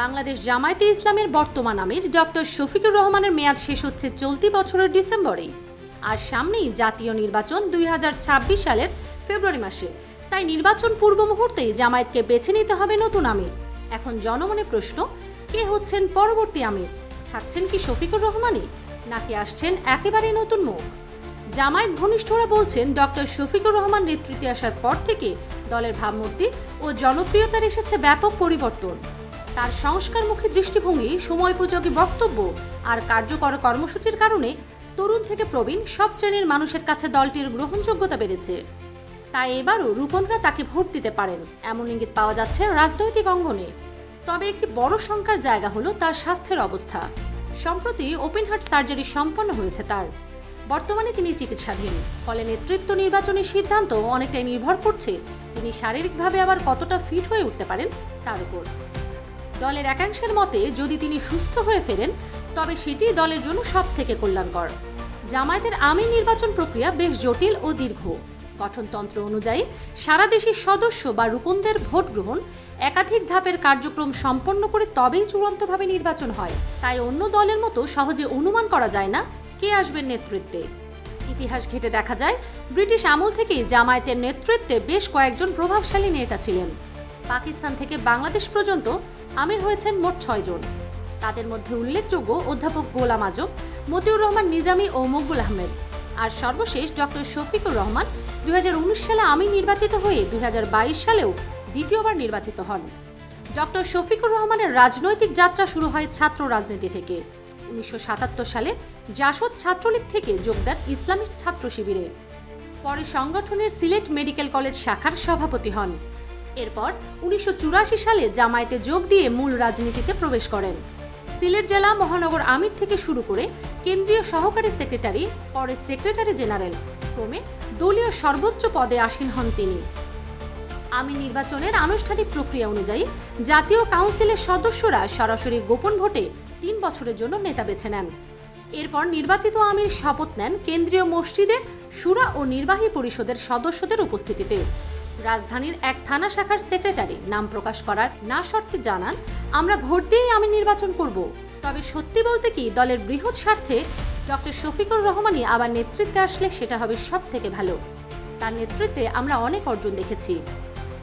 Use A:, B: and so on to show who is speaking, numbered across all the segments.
A: বাংলাদেশ জামায়াতে ইসলামের বর্তমান আমির ডক্টর শফিকুর রহমানের মেয়াদ শেষ হচ্ছে চলতি বছরের ডিসেম্বরেই আর সামনেই জাতীয় নির্বাচন দুই হাজার ছাব্বিশ সালের ফেব্রুয়ারি মাসে। তাই নির্বাচন পূর্ব মুহূর্তেই জামায়াতকে বেছে নিতে হবে নতুন আমির। এখন জনমনে প্রশ্ন, কে হচ্ছেন পরবর্তী আমির? থাকছেন কি শফিকুর রহমানই? নাকি আসছেন একেবারেই নতুন মুখ? জামায়াত ঘনিষ্ঠরা বলছেন, ডক্টর শফিকুর রহমান নেতৃত্বে আসার পর থেকে দলের ভাবমূর্তি ও জনপ্রিয়তার এসেছে ব্যাপক পরিবর্তন। তার সংস্কারমুখী দৃষ্টিভঙ্গি, সময়োপযোগী বক্তব্য আর কার্যকর কর্মসূচির কারণে তরুণ থেকে প্রবীণ সব শ্রেণির মানুষের কাছে দলটির গ্রহণযোগ্যতা বেড়েছে। তাই এবারও রূপনরা তাকে ভোট দিতে পারেন, এমন ইঙ্গিত পাওয়া যাচ্ছে রাজনৈতিক অঙ্গনে। তবে একটি বড় সংখ্যার জায়গা হলো তার স্বাস্থ্যের অবস্থা। সম্প্রতি ওপেন হার্ট সার্জারি সম্পন্ন হয়েছে তার। বর্তমানে তিনি চিকিৎসাধীন, ফলে নেতৃত্ব নির্বাচনের সিদ্ধান্ত অনেকটাই নির্ভর করছে তিনি শারীরিকভাবে আবার কতটা ফিট হয়ে উঠতে পারেন তার উপর। দলের একাংশের মতে, যদি তিনি সুস্থ হয়ে ফেরেন, তবে সেটি দলের জন্য সব থেকে কল্যাণকর। জামায়াতের আমির নির্বাচন প্রক্রিয়া বেশ জটিল ও দীর্ঘ। গঠনতন্ত্র অনুযায়ী, সারা দেশের সদস্য বা রুকনদের ভোট গ্রহণ একাধিক ধাপের কার্যক্রম সম্পন্ন করে তবেই চূড়ান্তভাবে নির্বাচন হয়। তাই অন্য দলের মতো সহজে অনুমান করা যায় না কে আসবেন নেতৃত্বে। ইতিহাস ঘেটে দেখা যায়, ব্রিটিশ আমল থেকেই জামায়াতের নেতৃত্বে বেশ কয়েকজন প্রভাবশালী নেতা ছিলেন। পাকিস্তান থেকে বাংলাদেশ পর্যন্ত আমির হয়েছেন মোট ছয়জন তাদের মধ্যে উল্লেখযোগ্য অধ্যাপক গোলাম আজম, মতিউর রহমান নিজামী ও মকবুল আহমেদ। আর সর্বশেষ ডক্টর শফিকুর রহমান দুই হাজার উনিশ সালে আমি নির্বাচিত হয়ে দুই হাজার বাইশ সালেও দ্বিতীয়বার নির্বাচিত হন। ডক্টর শফিকুর রহমানের রাজনৈতিক যাত্রা শুরু হয় ছাত্র রাজনীতি থেকে। উনিশশো সাতাত্তর সালে জাসদ ছাত্রলীগ থেকে যোগ দেন ইসলামী ছাত্র শিবিরে। পরে সংগঠনের সিলেট মেডিকেল কলেজ শাখার সভাপতি হন। এরপর উনিশশো চুরাশি সালে জামায়াতে যোগ দিয়ে মূল রাজনীতিতে প্রবেশ করেন। সিলেট জেলা মহানগর আমির থেকে শুরু করে কেন্দ্রীয় সহকারী সেক্রেটারি, পরে সেক্রেটারি জেনারেল, ক্রমে দলীয় সর্বোচ্চ পদে আসীন হন তিনি। আমি নির্বাচনের আনুষ্ঠানিক প্রক্রিয়া অনুযায়ী জাতীয় কাউন্সিলের সদস্যরা সরাসরি গোপন ভোটে তিন বছরের জন্য নেতা বেছে নেন। এরপর নির্বাচিত আমির শপথ নেন কেন্দ্রীয় মসজিদে সুরা ও নির্বাহী পরিষদের সদস্যদের উপস্থিতিতে। রাজধানীর এক থানা শাখার সেক্রেটারি। নাম প্রকাশ করার না শর্তে জানান, আমরা ভোট দিয়েই আমি নির্বাচন করব। তবে সত্যি বলতে কি, দলের বৃহৎ স্বার্থে ডক্টর শফিকুর রহমানই আবার নেতৃত্বে আসলে সেটা হবে সব থেকে ভালো। তার নেতৃত্বে আমরা অনেক অর্জন দেখেছি।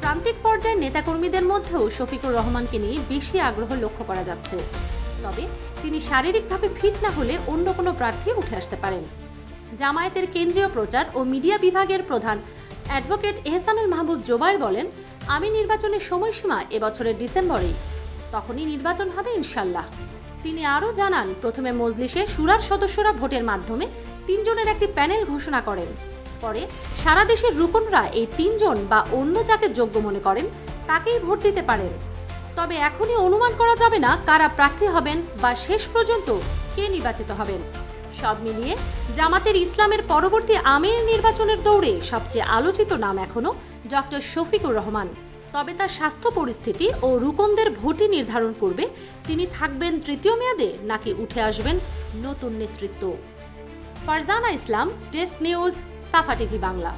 A: প্রান্তিক পর্যায়ের নেতাকর্মীদের মধ্যেও শফিকুর রহমানকে নিয়ে বেশি আগ্রহ লক্ষ্য করা যাচ্ছে। তবে তিনি শারীরিকভাবে ফিট না হলে অন্য কোনো প্রার্থী উঠে আসতে পারেন। জামায়াতের কেন্দ্রীয় প্রচার ও মিডিয়া বিভাগের প্রধান অ্যাডভোকেট এহসানুল মাহবুব জোবায়ের বলেন, আমি নির্বাচনের সময়সীমা এবছরের ডিসেম্বরেই। তখনই নির্বাচন হবে ইনশাল্লাহ। তিনি আরও জানান, প্রথমে মজলিসে সুরার সদস্যরা ভোটের মাধ্যমে তিনজনের একটি প্যানেল ঘোষণা করেন। পরে সারা দেশের রুকনরা এই তিনজন বা অন্য যাকে যোগ্য মনে করেন, তাকেই ভোট দিতে পারেন। তবে এখনই অনুমান করা যাবে না কারা প্রার্থী হবেন বা শেষ পর্যন্ত কে নির্বাচিত হবেন। সব মিলিয়ে জামাতের ইসলামের পরবর্তী আমির নির্বাচনের দৌড়ে সবচেয়ে আলোচিত নাম এখনও ডক্টর শফিকুর রহমান। তবে তার স্বাস্থ্য পরিস্থিতি ও রুকনদের ভোটই নির্ধারণ করবে, তিনি থাকবেন তৃতীয় মেয়াদে নাকি উঠে আসবেন নতুন নেতৃত্ব। Farzana Islam, desk news, Safa TV Bangla.